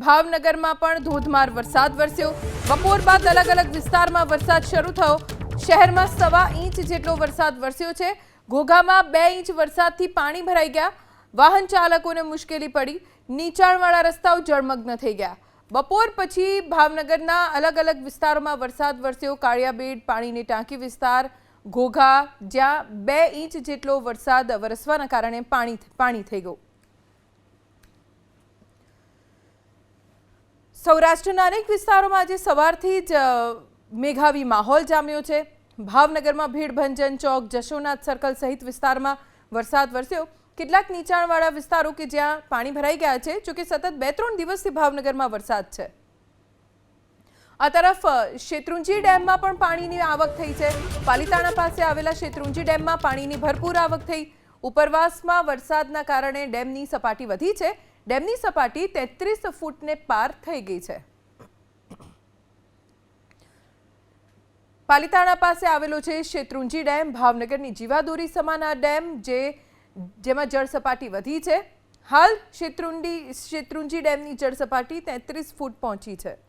ભાવનગરમાં પણ ધોધમાર વરસાદ વરસ્યો. બપોર બાદ અલગ અલગ વિસ્તારમાં વરસાદ શરૂ થયો. શહેરમાં સવા ઇંચ જેટલો વરસાદ વરસ્યો છે. ઘોઘામાં બે ઇંચ વરસાદથી પાણી ભરાઈ ગયા. વાહન ચાલકોને મુશ્કેલી પડી. નીચાણવાળા રસ્તાઓ જળમગ્ન થઈ ગયા. બપોર પછી ભાવનગરના અલગ અલગ વિસ્તારોમાં વરસાદ વરસ્યો. કાળિયાબેડ, પાણીની ટાંકી વિસ્તાર, ઘોઘા, જ્યાં બે ઇંચ જેટલો વરસાદ વરસવાના કારણે પાણી પાણી થઈ ગયું. સૌરાષ્ટ્રના અનેક વિસ્તારોમાં આજે સવારથી જ મેઘાવી માહોલ જામ્યો છે. ભાવનગરમાં ભીડભંજન ચોક, જશોનાથ સર્કલ સહિત વિસ્તારમાં વરસાદ વરસ્યો. કેટલાક નીચાણવાળા વિસ્તારો કે જ્યાં પાણી ભરાઈ ગયા છે, જોકે સતત બે ત્રણ દિવસથી ભાવનગરમાં વરસાદ છે. આ તરફ શેત્રુંજી ડેમમાં પણ પાણીની આવક થઈ છે. પાલિતાણા પાસે આવેલા શેત્રુંજી ડેમમાં પાણીની ભરપૂર આવક થઈ. ઉપરવાસમાં વરસાદના કારણે ડેમની સપાટી વધી છે. ડેમની સપાટી તેત્રીસ ફૂટને પાર થઈ ગઈ છે. પાલિતાણા પાસે આવેલો છે શેત્રુંજી ડેમ. ભાવનગરની જીવાદોરી સમાન આ ડેમ જે, જેમાં જળ સપાટી વધી છે. હાલ શેત્રુંડી, શેત્રુંજી ડેમની જળ સપાટી તેત્રીસ ફૂટ પહોંચી છે.